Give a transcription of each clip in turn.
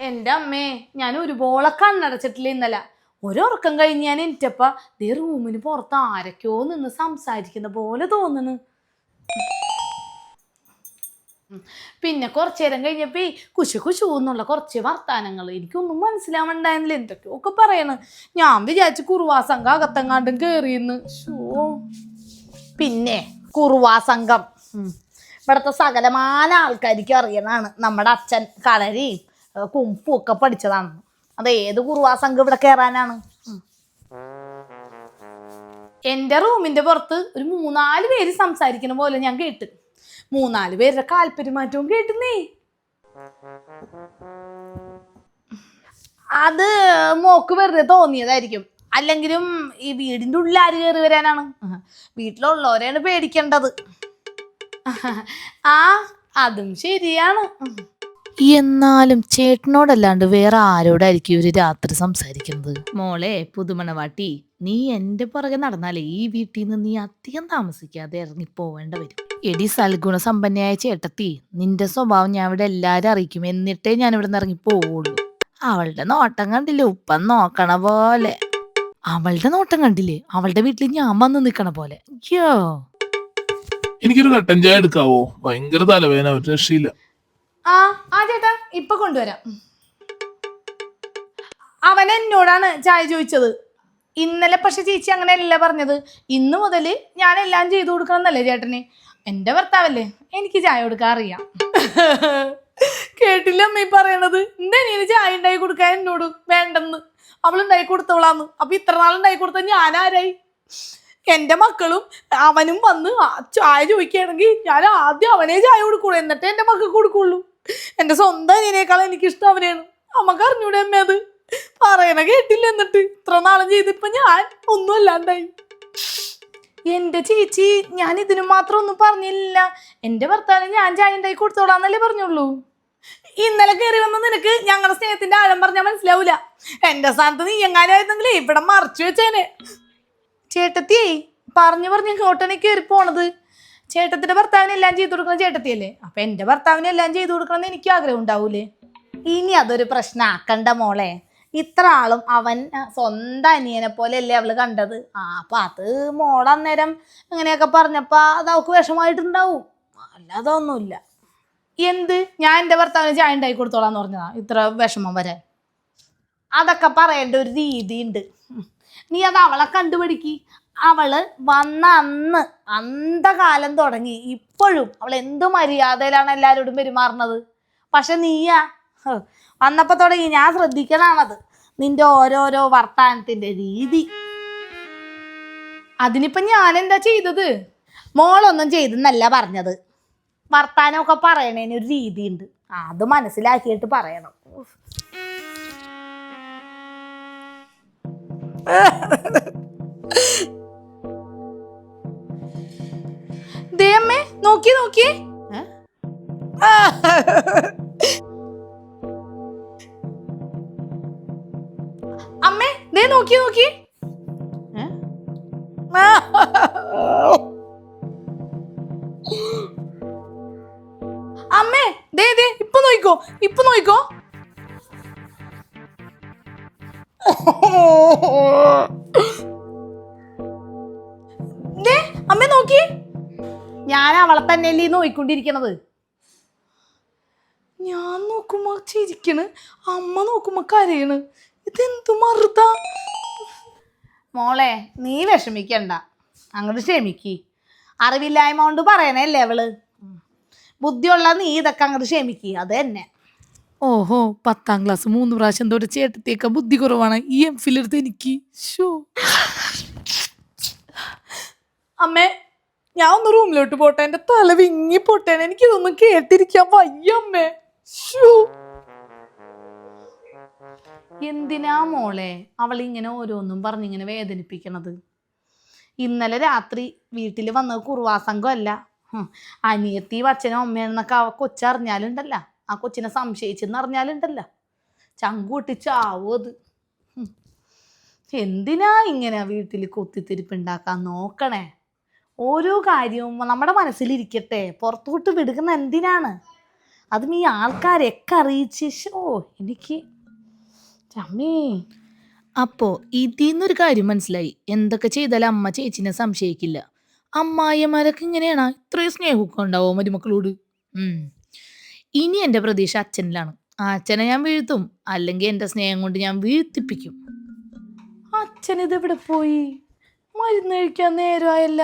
എന്റെ അമ്മേ ഞാൻ ഒരുപോലെ കണ്ണടച്ചിട്ടില്ല ഇന്നലെ. ഒരുറക്കം കഴിഞ്ഞ് ഞാൻ എനിറ്റപ്പ ദേ റൂമിന് പുറത്ത് ആരൊക്കെയോ നിന്ന് സംസാരിക്കുന്ന പോലെ തോന്നുന്നു. പിന്നെ കുറച്ചു നേരം കഴിഞ്ഞപ്പോ കുശു കുശു എന്നുള്ള കുറച്ച് വർത്താനങ്ങൾ എനിക്കൊന്നും മനസ്സിലാവണ്ടായിരുന്നില്ല. എന്തൊക്കെയോ ഒക്കെ പറയണ്? ഞാൻ വിചാരിച്ചു കുറുവാസംഘം അകത്തെങ്ങാണ്ടും കേറിയെന്ന്. ഷോ പിന്നെ കുറുവാസംഘം. സംഘം ഇവിടുത്തെ സകലമാന ആൾക്കാർക്ക് അറിയണതാണ്. നമ്മുടെ അച്ഛൻ കളരി. കുമ്പും ഒക്കെ പഠിച്ചതാണ്. അത് ഏത് കുറുവാ സംഘം ഇവിടെ കയറാനാണ്. എന്റെ റൂമിന്റെ പുറത്ത് ഒരു മൂന്നാൽ പേര് സംസാരിക്കുന്ന പോലെ ഞാൻ കേട്ട്. മൂന്നാൽ പേരുടെ കാൽപര്യമാറ്റവും കേട്ടുന്നേ. അത് മോക്ക് വെറുതെ തോന്നിയതായിരിക്കും. അല്ലെങ്കിലും ഈ വീടിന്റെ ഉള്ളിൽ ആര് കയറി വരാനാണ്? വീട്ടിലുള്ളവരെയാണ് പേടിക്കേണ്ടത്. ആ അതും ശരിയാണ്. എന്നാലും ചേട്ടനോടല്ലാണ്ട് വേറെ ആരോടായിരിക്കും ഇവർ രാത്രി സംസാരിക്കുന്നത്? മോളെ പുതുമണവാട്ടി നീ എന്റെ പുറകെ നടന്നാലേ ഈ വീട്ടിൽ നിന്ന് നീ അധികം താമസിക്കാതെ ഇറങ്ങി പോവേണ്ട വരും. എടി സൽഗുണ സമ്പന്നയായ ചേട്ടത്തി നിന്റെ സ്വഭാവം ഞാൻ ഇവിടെ എല്ലാരും അറിയിക്കും എന്നിട്ടേ ഞാൻ ഇവിടെ നിന്ന് ഇറങ്ങി പോവുള്ളൂ. അവളുടെ നോട്ടം കണ്ടില്ലേ? ഉപ്പൻ നോക്കണ പോലെ. അവളുടെ നോട്ടം കണ്ടില്ലേ? അവളുടെ വീട്ടിൽ ഞാൻ വന്ന് നിക്കണ പോലെ. യോ എനിക്കൊരു കട്ടൻ ചായ എടുക്കാവോ? ഭയങ്കര തലവേദന ഒരു രക്ഷയില്ല. ആ ആ ചേട്ടാ ഇപ്പൊ കൊണ്ടുവരാം. അവൻ എന്നോടാണ് ചായ ചോദിച്ചത്. ഇന്നലെ പക്ഷെ ചേച്ചി അങ്ങനെയല്ല പറഞ്ഞത്. ഇന്ന് മുതൽ ഞാൻ എല്ലാം ചെയ്തു കൊടുക്കണം എന്നല്ലേ ചേട്ടന്? എന്റെ ഭർത്താവല്ലേ എനിക്ക് ചായ കൊടുക്കാൻ അറിയാം. കേട്ടില്ല അമ്മ പറയണത്? എന്താ നീ ചായ ഉണ്ടായി കൊടുക്കാൻ എന്നോട് വേണ്ടെന്ന്. അവൾ ഉണ്ടാക്കി കൊടുത്തോളാന്ന് അപ്പൊ ഇത്ര ഉണ്ടാക്കി കൊടുത്ത ഞാൻ ആരായി? എന്റെ മക്കളും അവനും വന്ന് ചായ ചോദിക്കുകയാണെങ്കിൽ ഞാൻ ആദ്യം അവനെ ചായ കൊടുക്കുള്ളൂ. എന്നിട്ട് എന്റെ മക്കൾക്ക് കൊടുക്കുള്ളൂ. എന്റെ സ്വന്തം അനിയനേക്കാളും എനിക്കിഷ്ടം അവനെയാണ്. അമ്മയ്ക്ക് അറിഞ്ഞൂടെ അമ്മ അത്? പറയണ കേട്ടില്ല എന്നിട്ട്. ഇത്ര നാളും ചെയ്തിപ്പോ ഞാൻ ഒന്നും അല്ലാണ്ടായി. എന്റെ ചേച്ചി ഞാൻ ഇതിനു മാത്രം ഒന്നും പറഞ്ഞില്ല. എന്റെ ഭർത്താവിന് ഞാൻ ചായ ഉണ്ടാക്കി കൊടുത്തോളാന്നല്ലേ പറഞ്ഞുള്ളൂ. ഇന്നലെ കയറി വന്ന നിനക്ക് ഞങ്ങളുടെ സ്നേഹത്തിന്റെ ആഴം പറഞ്ഞാൽ മനസ്സിലാവൂല. എന്റെ സ്ഥാനത്ത് നീ എങ്ങാനായിരുന്നെങ്കിലേ ഇവിടെ മറച്ചു വെച്ചേനെ. ചേട്ടത്തിയേ പറഞ്ഞു പറഞ്ഞ് ഇങ്ങോട്ടാണ് കയറി പോണത്. ചേട്ടത്തിന്റെ ഭർത്താവിന് എല്ലാം ചെയ്തു കൊടുക്കുന്ന ചേട്ടത്തിയല്ലേ? അപ്പൊ എന്റെ ഭർത്താവിന് എല്ലാം ചെയ്തു കൊടുക്കണം എന്ന് എനിക്ക് ആഗ്രഹം ഉണ്ടാവൂലേ? ഇനി അതൊരു പ്രശ്നമാക്കണ്ട മോളെ. ഇത്ര ആളും അവൻ സ്വന്തം അനിയനെ പോലെ അല്ലേ അവൾ കണ്ടത്. ആ അപ്പൊ അത് മോളന്നേരം അങ്ങനെയൊക്കെ പറഞ്ഞപ്പോ അത് അവൾക്ക് വിഷമായിട്ടുണ്ടാവും അല്ലാതെ ഒന്നുമില്ല എന്ത്? ഞാൻ എന്റെ ഭർത്താവിന് ചായ ഉണ്ടാക്കി കൊടുത്തോളാന്ന് പറഞ്ഞതാ ഇത്ര വിഷമം വരെ? അതൊക്കെ പറയേണ്ട ഒരു രീതിയുണ്ട്. ഉണ്ട് നീ അത് അവളെ കണ്ടുപിടിക്ക്. അവൾ വന്ന അന്ന് അന്ധകാലം തുടങ്ങി. ഇപ്പോഴും അവൾ എന്ത് മര്യാദയിലാണ് എല്ലാവരോടും പെരുമാറുന്നത്? പക്ഷെ നീയാ വന്നപ്പോൾ വന്നപ്പോ തുടങ്ങി. ഞാൻ ശ്രദ്ധിക്കണാണത്. നിന്റെ ഓരോരോ വർത്താനത്തിന്റെ രീതി. അതിനിപ്പോ ഞാൻ എന്താ ചെയ്തത്? മോളൊന്നും ചെയ്തെന്നല്ല പറഞ്ഞത്. വർത്താനമൊക്കെ പറയണേന് ഒരു രീതിയുണ്ട്. അത് മനസ്സിലാക്കിയിട്ട് പറയണം. നോക്കി നോക്കി. അമ്മേ ദേ നോക്കി നോക്കി. അമ്മേ ദേ ദേ ഇപ്പൊ നോക്കിക്കോ ഇപ്പൊ നോക്കിക്കോ. ദേ അമ്മ നോക്കി. ഞാൻ അവളെ തന്നെയല്ലേ ഈ നോയിക്കൊണ്ടിരിക്കണത്? ഞാൻ നോക്കുമ്പോ ചിരിക്കണ്. അമ്മ നോക്കുമ്പോ കരയണ്. ഇതെന്തു മറുത? മോളെ നീ വിഷമിക്കണ്ട. അങ്ങോട്ട് ക്ഷമിക്ക്. അറിവില്ലായ്മ കൊണ്ട് പറയണല്ലേ അവൾ. ബുദ്ധിയുള്ള നീ ഇതൊക്കെ അങ്ങോട്ട് ക്ഷമിക്ക്. അത് തന്നെ. ഓഹോ പത്താം ക്ലാസ് മൂന്ന് പ്രാവശ്യം തൊട്ട് ചേട്ടത്തേക്ക ബുദ്ധി കുറവാണ്. ഈ എം ഫിലെടുത്ത് എനിക്ക്. ഷോ അമ്മേ ഞാൻ ഒന്ന് റൂമിലോട്ട് പോട്ടെ. എന്റെ തല വിങ്ങി എനിക്ക് എനിക്കിതൊന്നും കേട്ടിരിക്കാൻ വയ്യമ്മേ എന്തിനാ മോളെ അവൾ ഇങ്ങനെ ഓരോന്നും പറഞ്ഞിങ്ങനെ വേദനിപ്പിക്കണത്? ഇന്നലെ രാത്രി വീട്ടിൽ വന്നത് കുറുവാസംഘം അല്ല അനിയത്തി അച്ഛനും അമ്മയെന്നൊക്കെ അവ കൊച്ചറിഞ്ഞാലുണ്ടല്ല. ആ കൊച്ചിനെ സംശയിച്ചെന്ന് അറിഞ്ഞാലുണ്ടല്ല. ചങ്കൂട്ടി ചാവോ അത്. എന്തിനാ ഇങ്ങനെ വീട്ടിൽ കൊത്തിത്തിരിപ്പുണ്ടാക്കാൻ നോക്കണേ? ഓരോ കാര്യവും നമ്മുടെ മനസ്സിലിരിക്കട്ടെ. പുറത്തോട്ട് വിടുക്കുന്ന എന്തിനാണ്? അതും ഈ ആൾക്കാരെയൊക്കെ അറിയിച്ച് ഓ എനിക്ക് ചമ്മേ. അപ്പോ നിന്നൊരു കാര്യം മനസ്സിലായി. എന്തൊക്കെ ചെയ്താലും അമ്മ ചേച്ചിനെ സംശയിക്കില്ല. അമ്മായിമാരൊക്കെ ഇങ്ങനെയാണ്. ഇത്രയും സ്നേഹമൊക്കെ ഉണ്ടാവോ മരുമക്കളോട്. ഇനി എന്റെ പ്രതീക്ഷ അച്ഛനിലാണ്. അച്ഛനെ ഞാൻ വീഴ്ത്തും. അല്ലെങ്കിൽ എന്റെ സ്നേഹം കൊണ്ട് ഞാൻ വീഴ്ത്തിപ്പിക്കും. അച്ഛനിതെവിടെ പോയി? മരുന്ന് കഴിക്കാൻ നേരമായല്ല.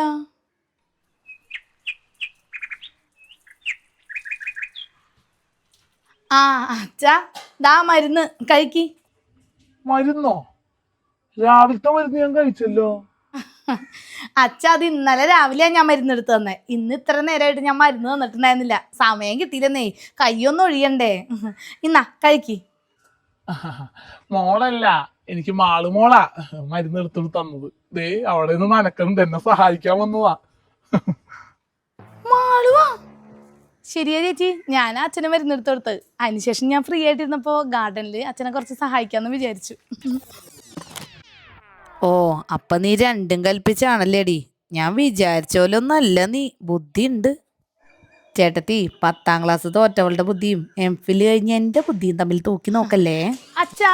ആ അച്ഛാ ദാ മരുന്ന്. കഴിക്കി. മരുന്നോ? രാവിലത്തെ മരുന്ന് ഞാൻ കഴിച്ചല്ലോ. അച്ഛ അത് ഇന്നലെ രാവിലെയാ ഞാൻ മരുന്ന് എടുത്തു തന്നെ. ഇന്ന് ഇത്ര നേരമായിട്ട് ഞാൻ മരുന്ന് തന്നിട്ടുണ്ടായിരുന്നില്ല. സമയം കിട്ടിയില്ലെന്നേ. കയ്യൊന്നും ഒഴിയണ്ടേ. ഇന്നാ കഴിക്കി. മോളല്ല എനിക്ക് മാൾ മോളാ മരുന്ന് എടുത്തിട്ട് തന്നത്. ദേ അവിടെ നിന്ന് നനക്കുന്നുണ്ട് എന്നെ സഹായിക്കാൻ വന്നതാ. മാളുവാ? ശരിയാ ചേച്ചി. ഞാൻ അച്ഛനെ മരുന്ന് എടുത്ത് കൊടുത്ത് അതിനുശേഷം ഞാൻ ഫ്രീ ആയിട്ടിരുന്നപ്പോ ഗാർഡനിൽ അച്ഛനെ കുറച്ച് സഹായിക്കാന്ന് വിചാരിച്ചു. ഓ അപ്പൊ നീ രണ്ടും കൽപ്പിച്ചാണല്ലേടി. ഞാൻ വിചാരിച്ച പോലെ ഒന്നല്ല നീ. ബുദ്ധിയുണ്ട്. ചേട്ടത്തി പത്താം ക്ലാസ് തോറ്റവളുടെ ബുദ്ധിയും എം ഫിൽ കഴിഞ്ഞ എന്റെ ബുദ്ധിയും തമ്മിൽ തൂക്കി നോക്കല്ലേ? അച്ഛാ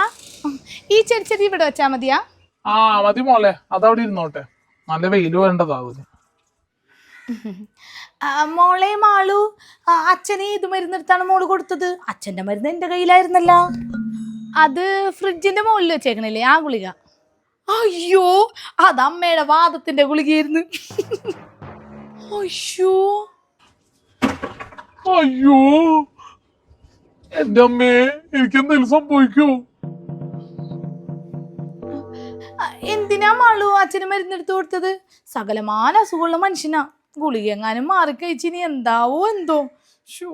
ഈ ചെടി ചെടി ഇവിടെ വെച്ചാ മതിയാ? ആ മതി മോളെ. അതവിടെ ഇരുന്നോട്ടെ. നല്ല വെയിൽ വേണ്ടതാ അതിന് ആ, മോളെ മാളു അച്ഛനെ ഇത് മരുന്നെടുത്താണ് മോൾ കൊടുത്തത്. അച്ഛന്റെ മരുന്ന് എന്റെ കയ്യിലായിരുന്നല്ല. അത് ഫ്രിഡ്ജിന്റെ മുകളിൽ വെച്ചേക്കണില്ലേ ആ ഗുളിക. അയ്യോ അത് അമ്മയുടെ വാദത്തിന്റെ ഗുളികയായിരുന്നു. അയ്യോ. അയ്യോ. എന്റെ അമ്മേ എനിക്ക് എന്തെങ്കിലും സംഭവിക്കോ എന്തിനാ മാളു അച്ഛന് മരുന്നെടുത്ത് കൊടുത്തത്? സകലമാന അസുഖമുള്ള മനുഷ്യനാ. ഗുളിക എങ്ങാനും മാറിക്കഴിച്ചിനി എന്താവോ എന്തോ. ഷോ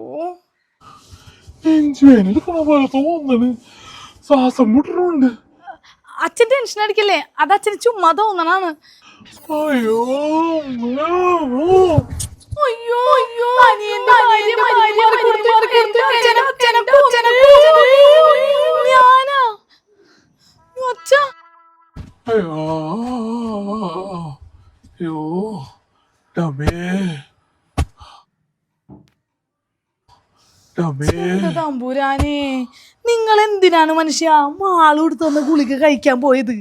ശ്വാസം മുട്ടണുണ്ട്. അച്ഛൻ ടെൻഷൻ അടിക്കല്ലേ? അത് അച്ഛന് ചുമ്മാ തോന്നണാണ്. അയ്യോ അയ്യോ അയ്യോ അനിയന്റെ ഭാര്യ ഭാര്യ മരുന്ന് മാറിക്കെടുത്ത് അച്ഛനെ അച്ഛനെ അച്ഛനെ ഞാനാ അച്ഛ അയ്യോ അയ്യോ ഡമേ ഡമേ തമ്പുരാനെ നിങ്ങൾ എന്തിനാണ് മനുഷ്യ? മാൾ കൊടുത്തുന്ന ഗുളിക കഴിക്കാൻ പോയത്.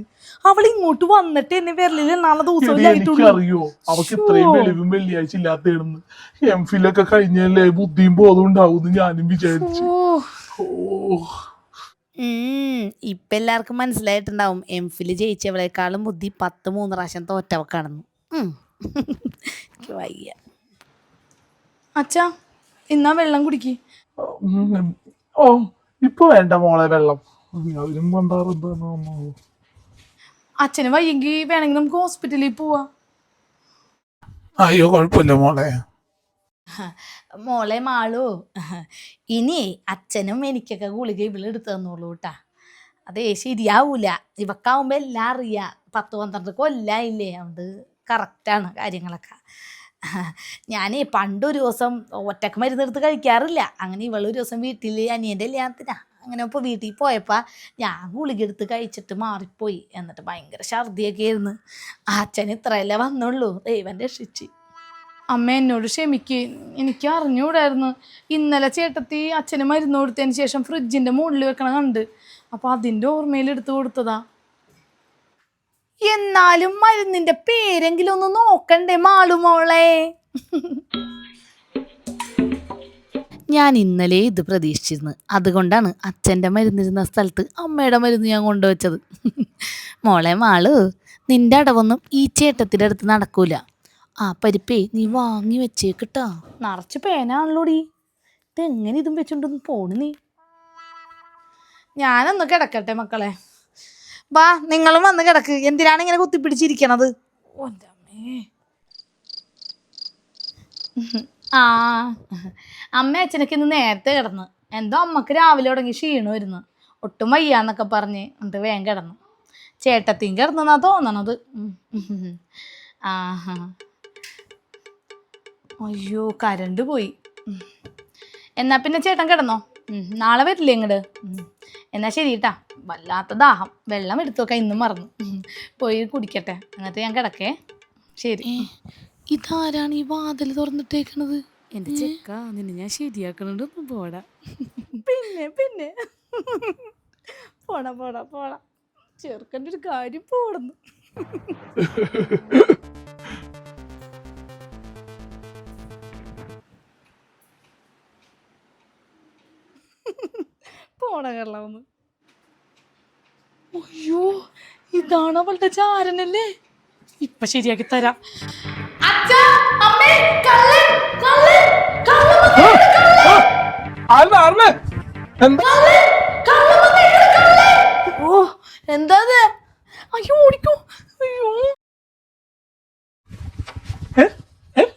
അവൾ ഇങ്ങോട്ട് വന്നിട്ട് എന്നെ വിരലിൽ നാളെ ദിവസമല്ലേ അറിയോ അവക്ക് ഇത്രയും വെളിവും വെള്ളിയാഴ്ച ഇല്ലാത്തേണെന്ന് എം ഫിലൊക്കെ കഴിഞ്ഞല്ലേ ബുദ്ധിയും ബോധം ഉണ്ടാവും ഞാനും വിചാരിച്ചു. ഇപ്പൊ എല്ലാവർക്കും മനസ്സിലായിട്ടുണ്ടാവും. എം ഫിൽ ജയിച്ചവളെക്കാളും ബുദ്ധി പത്ത് മൂന്ന് പ്രാവശ്യം തോറ്റവക്കാണെന്ന് വയ്യ. അച്ഛാ ഇന്നാ വെള്ളം കുടിക്ക്. ഓ ഇപ്പൊ വേണ്ട മോളെ വെള്ളം. അവരും കൊണ്ടാറുണ്ടോ അച്ഛന് വയ്യെങ്കിൽ വേണമെങ്കിൽ നമുക്ക് ഹോസ്പിറ്റലിൽ പോവാ. അയ്യോ കുഴപ്പമില്ല മോളെ. മോളെ മാളു ഇനി അച്ഛനും എനിക്കൊക്കെ ഗുളിക ഇവിടെ എടുത്തു തന്നോളൂ കേട്ടാ അതേ ശരിയാവൂല. ഇവക്കാവുമ്പോ എല്ലാം അറിയാം. പത്ത് പന്ത്രണ്ട് കൊല്ലായില്ലേ അതുകൊണ്ട് കറക്റ്റാണ് കാര്യങ്ങളൊക്കെ. ഞാനേ പണ്ടൊരു ദിവസം ഒറ്റയ്ക്ക് മരുന്നെടുത്ത് കഴിക്കാറില്ല. അങ്ങനെ ഇവളൊരു ദിവസം വീട്ടിൽ അനിയന്റെ കല്യാണത്തിനാ. അങ്ങനെ ഇപ്പോൾ വീട്ടിൽ പോയപ്പോൾ ഞാൻ ഗുളിക എടുത്ത് കഴിച്ചിട്ട് മാറിപ്പോയി. എന്നിട്ട് ഭയങ്കര ഛർദിയൊക്കെ ആയിരുന്നു അച്ഛൻ ഇത്രയല്ലേ വന്നുള്ളൂ. ദൈവം രക്ഷിച്ച്. അമ്മ എന്നോട് ക്ഷമിക്ക്. എനിക്ക് അറിഞ്ഞുകൂടായിരുന്നു. ഇന്നലെ ചേട്ടത്തി അച്ഛന് മരുന്ന് കൊടുത്തതിന് ശേഷം ഫ്രിഡ്ജിന്റെ മുകളിൽ വെക്കണ കണ്ട്. അപ്പോൾ അതിന്റെ ഓർമ്മയിൽ എടുത്തു കൊടുത്തതാ. എന്നാലും മരുന്നിന്റെ പേരെങ്കിലും ഒന്ന് നോക്കണ്ടേ മാളുമോളെ ഞാൻ ഇന്നലെ ഇത് പ്രതീക്ഷിച്ചിരുന്നു. അതുകൊണ്ടാണ് അച്ഛന്റെ മരുന്നിരുന്ന സ്ഥലത്ത് അമ്മയുടെ മരുന്ന് ഞാൻ കൊണ്ടുവച്ചത്. മോളെ മാൾ നിന്റെ അടവൊന്നും ഈ ചേട്ടത്തിന്റെ അടുത്ത് നടക്കൂല. ആ പരിപ്പേ നീ വാങ്ങി വെച്ചേക്കിട്ടാ നിറച്ച് പേനാണല്ലോടി. ഇതെങ്ങനെ ഇതും വെച്ചോണ്ടൊന്നും പോണു നീ? ഞാനൊന്ന് കിടക്കട്ടെ മക്കളെ. വാ നിങ്ങളും വന്ന് കിടക്ക്. എന്തിനാണ് ഇങ്ങനെ കുത്തിപ്പിടിച്ചിരിക്കണത്. ആ അമ്മ അച്ഛനൊക്കെ ഇന്ന് നേരത്തെ കിടന്ന്. എന്തോ അമ്മയ്ക്ക് രാവിലെ തുടങ്ങി ക്ഷീണം വരുന്നു. ഒട്ടും വയ്യാന്നൊക്കെ പറഞ്ഞ് എന്നിട്ട് വേഗം കിടന്നു. ചേട്ടത്തിയും കിടന്നെന്നാ തോന്നണത്. ആഹാ. അയ്യോ കരണ്ട് പോയി. എന്നാ പിന്നെ ചേട്ടൻ കിടന്നോ? നാളെ വരില്ലേ ഇങ്ങോട്ട് എന്നാ ശരി കേട്ടാ വല്ലാത്ത ദാഹം വെള്ളം എടുത്തു വെക്കാൻ ഇന്നും മറന്നു. പോയി കുടിക്കട്ടെ. എന്നിട്ട് ഞാൻ കിടക്കേ. ശരി. ഇതാരാണ് ഈ വാതിൽ തുറന്നിട്ടേക്കണത്? എന്റെ ചെക്ക നിന്നെ ഞാൻ ശരിയാക്കണുണ്ട്. പോടാ. പിന്നെ പിന്നെ. പോടാ പോടാ പോടാ. ചെറുക്കന്റെ ഒരു കാര്യം പോടുന്നു. പോടാ കള്ളവന്ന് അയ്യോ ഇതാണ് അവളുടെ ചാരനല്ലേ? ഇപ്പൊ ശരിയാക്കി തരാം. ഓ എന്താ അയ്യോ ഓടിക്കോ. അയ്യോ?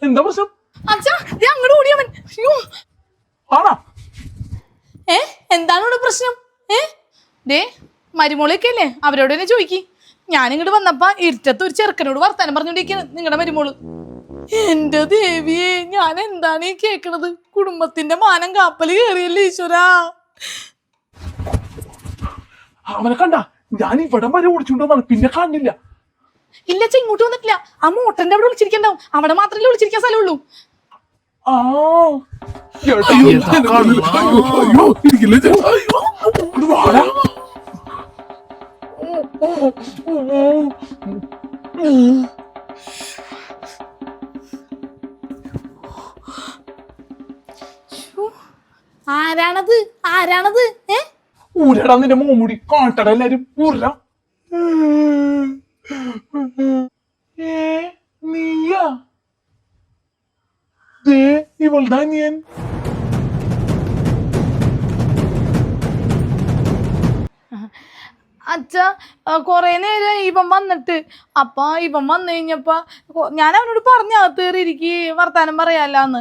എന്താ പ്രശ്നം? അച്ഛാ ദേ അങ്ങോട്ട് ഓടിയവൻ അയ്യോ. ആണാ? ഏ എന്താണ് ഇവിടെ പ്രശ്നം? ഏ ദേ മരുമോളൊക്കെ അല്ലേ അവരോട് തന്നെ ചോദിക്കി. ഞാൻ ഇങ്ങോട്ട് വന്നപ്പോ ഇരുട്ടത്ത് ഒരു ചെറുക്കനോട് വർത്താനം പറഞ്ഞോണ്ടിരിക്കുന്നത് നിങ്ങളുടെ മരുമോൾ. എന്റെ ദേവിയെ ഞാൻ എന്താണ് ഈ കേക്കണത്? കുടുംബത്തിന്റെ മാനം കാപ്പൽ കേറിയല്ലേ ഈശ്വരാ? അവനെ കണ്ട ഞാൻ ഇവിടെ വരെ ഓടിച്ചുകൊണ്ടുവന്നാണ് പിന്നെ കാണില്ല ഇല്ല അച്ഛാ ഇങ്ങോട്ട് വന്നിട്ടില്ല. ആ മോട്ടന്റെ അവിടെ വിളിച്ചിരിക്കണ്ടാവും. അവിടെ മാത്രമല്ലേ വിളിച്ചിരിക്കാൻ സ്ഥലമുള്ളൂ. ആ ചേട്ടാ, ആരാണത്? ആരാണത്? ഏ? ഊരടാ നിന്റെ മോമുടി കാട്ടട എല്ലാരും. ഊര നീയാ? ദേ ഇവളുടെ അനിയൻ. അച്ഛ കുറേ നേരം ഇവൻ വന്നിട്ട്. അപ്പം ഇവൻ വന്നു കഴിഞ്ഞപ്പോൾ ഞാൻ അവനോട് പറഞ്ഞു പറഞ്ഞ അകത്തേറിയിരിക്ക് വർത്താനം പറയാല്ലാന്ന്.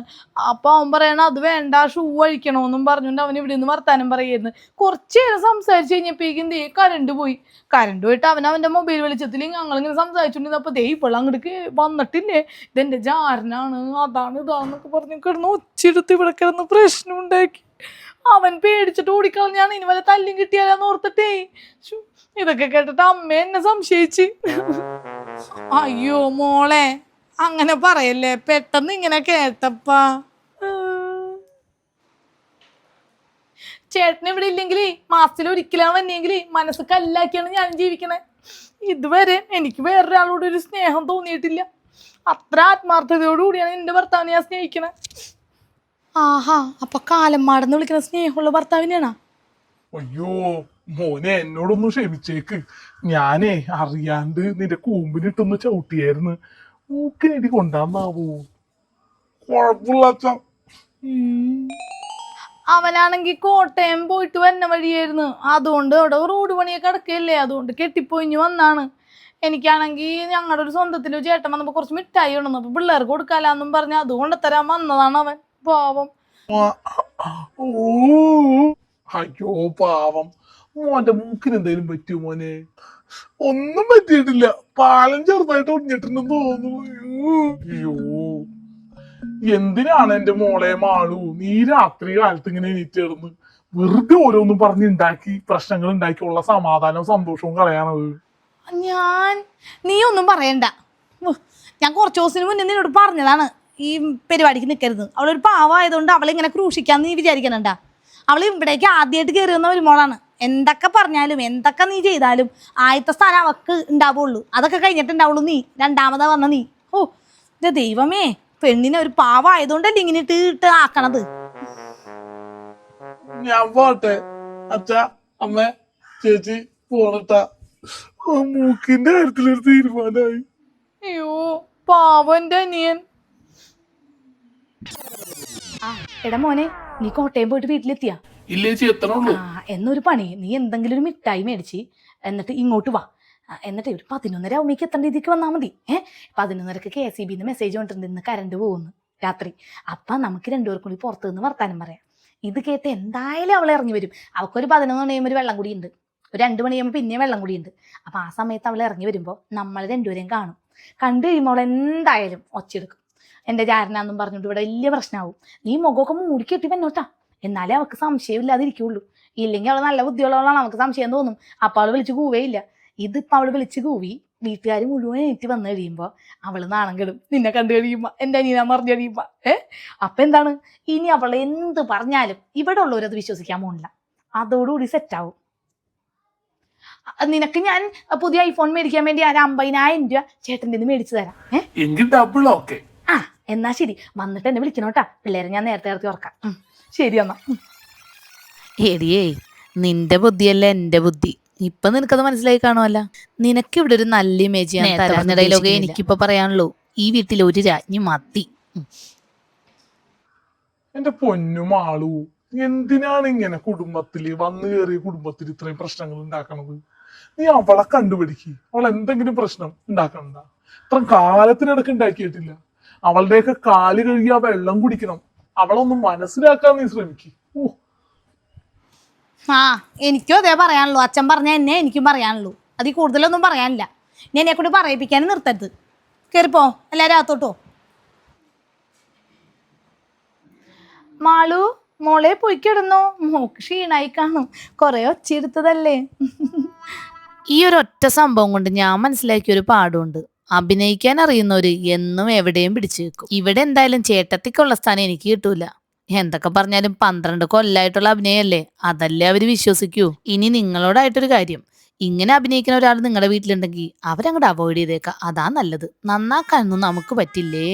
അപ്പൊ അവൻ പറയണ അത് വേണ്ട ഷൂ അഴിക്കണോന്നും പറഞ്ഞുകൊണ്ട് അവൻ ഇവിടെ നിന്ന് വർത്താനം പറയായിരുന്നു. കുറച്ച് നേരം സംസാരിച്ച് കഴിഞ്ഞപ്പോഴേക്കും ദേ കരണ്ട് പോയി. കരണ്ട് പോയിട്ട് അവൻ അവന്റെ മൊബൈൽ വെളിച്ചത്തിൽ ഞങ്ങളിങ്ങനെ സംസാരിച്ചുകൊണ്ടിരുന്നപ്പോൾ ദേ ഇപ്പോൾ അങ്ങോട്ട് വന്നിട്ടില്ലേ? ഇതെന്റെ ജാരനാണ് അതാണ് ഇതാന്നൊക്കെ പറഞ്ഞ് കിടന്ന് ഒച്ചെടുത്ത് ഇവിടെ കിടന്ന് പ്രശ്നം ഉണ്ടാക്കി. അവൻ പേടിച്ചിട്ട് ഓടിക്കളഞ്ഞാണ് ഇനി വല്ല തല്ലും കിട്ടിയാലെന്ന് ഓർത്തിട്ടേ. ഇതൊക്കെ കേട്ടിട്ട് അമ്മ എന്നെ സംശയിച്ച്. അയ്യോ മോളെ അങ്ങനെ പറയല്ലേ? പെട്ടെന്ന് ഇങ്ങനെ കേട്ടപ്പാ. ചേട്ടൻ ഇവിടെ ഇല്ലെങ്കിൽ മാസത്തിൽ ഒരിക്കലാണ് വന്നെങ്കിൽ മനസ്സ് കല്ലാക്കിയാണ് ഞാൻ ജീവിക്കണേ. ഇതുവരെ എനിക്ക് വേറൊരാളോട് ഒരു സ്നേഹം തോന്നിയിട്ടില്ല. അത്ര ആത്മാർത്ഥതയോടുകൂടിയാണ് എന്റെ ഭർത്താവിനെ ഞാൻ സ്നേഹിക്കണേ. ആഹാ അപ്പൊ കാലം മാടന്ന് വിളിക്കുന്ന സ്നേഹമുള്ള ഭർത്താവിനെയാണോ? അയ്യോ മോനെ എന്നോടൊന്ന് ക്ഷമിച്ചേക്ക്. ഞാനേ അറിയാണ്ട് നിന്റെ കൂമ്പിനിട്ടൊന്ന് ചവിട്ടിയായിരുന്നു. മൂക്കിനടി കൊണ്ടാന്നാവോ? കൊഴപ്പില്ല. അവനാണെങ്കിൽ കോട്ടയം പോയിട്ട് വന്ന വഴിയായിരുന്നു. അതുകൊണ്ട് അവിടെ റോഡ് പണിയൊക്കെ കിടക്കല്ലേ അതുകൊണ്ട് കെട്ടിപ്പോയിഞ്ഞു വന്നാണ്. എനിക്കാണെങ്കിൽ ഞങ്ങളുടെ ഒരു സ്വന്തത്തിൽ ചേട്ടൻ വന്നപ്പോൾ കുറച്ച് മിഠായി ഉണ്ടെന്ന് അപ്പോൾ പിള്ളേർക്ക് കൊടുക്കാലാന്നും പറഞ്ഞ് അതുകൊണ്ട് തരാൻ വന്നതാണ് അവൻ. പാവം. അയ്യോ പാവം. മോന്റെ മൂക്കിന് എന്തെങ്കിലും പറ്റിയോ മോനെ? ഒന്നും പറ്റിയിട്ടില്ല. പാലം ചെറുതായിട്ട് ഒടിഞ്ഞിട്ടുണ്ടെന്ന് തോന്നുന്നു. അയ്യോ. എന്തിനാണ് എന്റെ മോളെ മാളു? നീ രാത്രി കാലത്ത് ഇങ്ങനെ എണീറ്റിടന്ന് വെറുതെ ഓരോന്നും പറഞ്ഞ് ഉണ്ടാക്കി പ്രശ്നങ്ങൾ ഉണ്ടാക്കി ഉള്ള സമാധാനവും സന്തോഷവും കളയാണത്. ഞാൻ നീ ഒന്നും പറയണ്ട. ഞാൻ കുറച്ച് ദിവസത്തിന് മുന്നേ നിന്നോട് പറഞ്ഞതാണ്. ഈ പരിപാടിക്ക് നിൽക്കരുത് അവളൊരു പാവമായതുകൊണ്ട് അവളെ ഇങ്ങനെ ക്രൂശിക്കാന്ന് നീ വിചാരിക്കണണ്ട. അവൾ ഇവിടേക്ക് ആദ്യമായിട്ട് കയറി വന്ന ഒരു മോളാണ്. എന്തൊക്കെ പറഞ്ഞാലും എന്തൊക്കെ നീ ചെയ്താലും ആദ്യത്തെ സ്ഥാനം അവക്ക് ഉണ്ടാവുള്ളൂ അതൊക്കെ കഴിഞ്ഞിട്ടുണ്ടാവുള്ളൂ നീ. രണ്ടാമതാ വന്ന നീ. ഓ ഇത് ദൈവമേ പെണ്ണിനെ ഒരു പാവമായതുകൊണ്ടല്ലേ ഇങ്ങനെ ഇട്ട് ഇട്ട് ആക്കണത്? ഞാൻ പോട്ടെ. അച്ഛ അമ്മ ചേച്ചി പോണട്ട. മൂക്കിന്റെ കാര്യത്തിലൊരു തീരുമാനമായി അയ്യോ പാവന്റെ അനിയൻ. ആ എടാ മോനെ നീ കോട്ടയം പോയിട്ട് വീട്ടിലെത്തിയാ? ഇല്ലേച്ചി എത്തണുള്ളൂ ആ എന്നൊരു പണി. നീ എന്തെങ്കിലും ഒരു മിഠായി മേടിച്ച് എന്നിട്ട് ഇങ്ങോട്ട് വാ. ആ, എന്നിട്ട് ഒരു പതിനൊന്നര ആവുമ്പേക്ക് എത്തേണ്ട രീതിക്ക് വന്നാൽ മതി. ഏഹ് പതിനൊന്നരക്ക് കെ എസ് ഇ ബിന്ന് മെസ്സേജ് കൊണ്ടിട്ടുണ്ട് ഇന്ന് കരണ്ട് പോകുന്നു രാത്രി. അപ്പം നമുക്ക് രണ്ടുപേർക്കും കൂടി പുറത്തു നിന്ന് വർത്താനം പറയാം. ഇത് കേട്ട് എന്തായാലും അവളെ ഇറങ്ങി വരും. അവൾക്കൊരു പതിനൊന്ന് മണി കഴിയുമ്പോൾ ഒരു വെള്ളം കൂടി ഉണ്ട് ഒരു രണ്ട് മണി കഴിയുമ്പോൾ പിന്നെ വെള്ളം കൂടി ഉണ്ട് അപ്പം ആ സമയത്ത് അവളെ ഇറങ്ങി വരുമ്പോൾ നമ്മൾ രണ്ടുപേരെയും കാണും. കണ്ടു കഴിയുമ്പോൾ അവൾ എന്തായാലും ഒച്ചയെടുക്കും. എന്റെ ചാരനാന്നും പറഞ്ഞിട്ട് ഇവിടെ വലിയ പ്രശ്നമാവും നീ മുഖമൊക്കെ മൂടി കെട്ടി വന്നോട്ടാ എന്നാലേ അവൾക്ക് സംശയമില്ലാതിരിക്കുള്ളൂ. ഇല്ലെങ്കിൽ അവൾ നല്ല ബുദ്ധിയുള്ളവളാണ് അവൾക്ക് സംശയം തോന്നും. അപ്പോൾ അവൾ വിളിച്ച് കൂവേയില്ല. ഇതിപ്പോൾ അവൾ വിളിച്ച് കൂവി വീട്ടുകാർ മുഴുവൻ എനിക്ക് വന്നു കഴിയുമ്പോൾ അവൾ നാണം കെടും. നിന്നെ കണ്ടു കഴിയുമ്പോൾ എന്റെ അനിയനാന്ന് പറഞ്ഞു കഴിയുമ്പോൾ ഏ? അപ്പം എന്താണ്? ഇനി അവൾ എന്ത് പറഞ്ഞാലും ഇവിടെ ഉള്ളവരത് വിശ്വസിക്കാൻ പോണില്ല. അതോടുകൂടി സെറ്റാവും നിനക്ക് ഞാൻ പുതിയ ഐഫോൺ മേടിക്കാൻ വേണ്ടി ആ അമ്പതിനായിരം രൂപ ചേട്ടന്റെ മേടിച്ചു തരാം. ഏഹ് ഡബിൾ ഓക്കെ എന്നാ ശരി. വന്നിട്ട് എന്നെ വിളിക്കണോട്ടാ. പിള്ളേരെ ഞാൻ നേരത്തെ നേരത്തെ ഓർക്കാം ശരി എന്നാ. എടിയേ നിന്റെ ബുദ്ധിയല്ല എന്റെ ബുദ്ധി? ഇപ്പൊ നിനക്കത് മനസ്സിലായി കാണുമല്ല നിനക്ക് ഇവിടെ ഒരു നല്ല ഇമേജ് ഞാൻ എനിക്കിപ്പോ തരാൻ ഡയലോഗേ ഉദ്ദേശിക്കുന്നില്ല. പറയാനുള്ളൂ. ഈ വീട്ടിൽ ഒരു രാജ്ഞി മതി. എന്റെ പൊന്നും ആളു എന്തിനാണ് ഇങ്ങനെ കുടുംബത്തിൽ വന്നു കയറിയ കുടുംബത്തിൽ ഇത്രയും പ്രശ്നങ്ങൾ ഉണ്ടാക്കണത്? നീ അവളെ കണ്ടുപിടിക്ക്. അവൾ എന്തെങ്കിലും പ്രശ്നം ഉണ്ടാക്കണ്ട ഇത്ര കാലത്തിനിടക്ക് ഉണ്ടാക്കിയിട്ടില്ല. അവളുടെയൊക്കെ കാൽ കഴുകി ആ വെള്ളം കുടിക്കണം. അവളൊന്ന് മനസ്സിലാക്കാൻ നീ ശ്രമിക്ക്. ഓ ആ എനിക്കും അതേ പറയാനുള്ളൂ. അച്ഛൻ പറഞ്ഞ എന്നെ എനിക്കും പറയാനുള്ളൂ. അതിൽ കൂടുതലൊന്നും പറയാനില്ല. ഇനി എന്നെ കൂടി പറയിപ്പിക്കാനും നിർത്തരുത്. കയറിപ്പോ എല്ലാവരും അകത്തോട്ടോ. മാളു മോളെ പോയി കിടന്നോ. മോക്ക് ക്ഷീണായി കാണും. കൊറേ ഒച്ചയെടുത്തതല്ലേ ഈ ഒരു ഒറ്റ സംഭവം കൊണ്ട് ഞാൻ മനസ്സിലാക്കിയ ഒരു പാടുണ്ട്. അഭിനയിക്കാൻ അറിയുന്നവര് എന്നും എവിടെയും പിടിച്ചു വെക്കും ഇവിടെ എന്തായാലും ചേട്ടത്തിക്കുള്ള സ്ഥാനം എനിക്ക് കിട്ടൂല. എന്തൊക്കെ പറഞ്ഞാലും പന്ത്രണ്ട് കൊല്ലായിട്ടുള്ള അഭിനയല്ലേ? അതല്ലേ അവർ വിശ്വസിക്കൂ? ഇനി നിങ്ങളോടായിട്ടൊരു കാര്യം. ഇങ്ങനെ അഭിനയിക്കുന്ന ഒരാൾ നിങ്ങളുടെ വീട്ടിലുണ്ടെങ്കിൽ അവരങ്ങോട്ട് അവോയ്ഡ് ചെയ്തേക്കാം. അതാ നല്ലത്. നന്നാക്കാനൊന്നും നമുക്ക് പറ്റില്ലേ?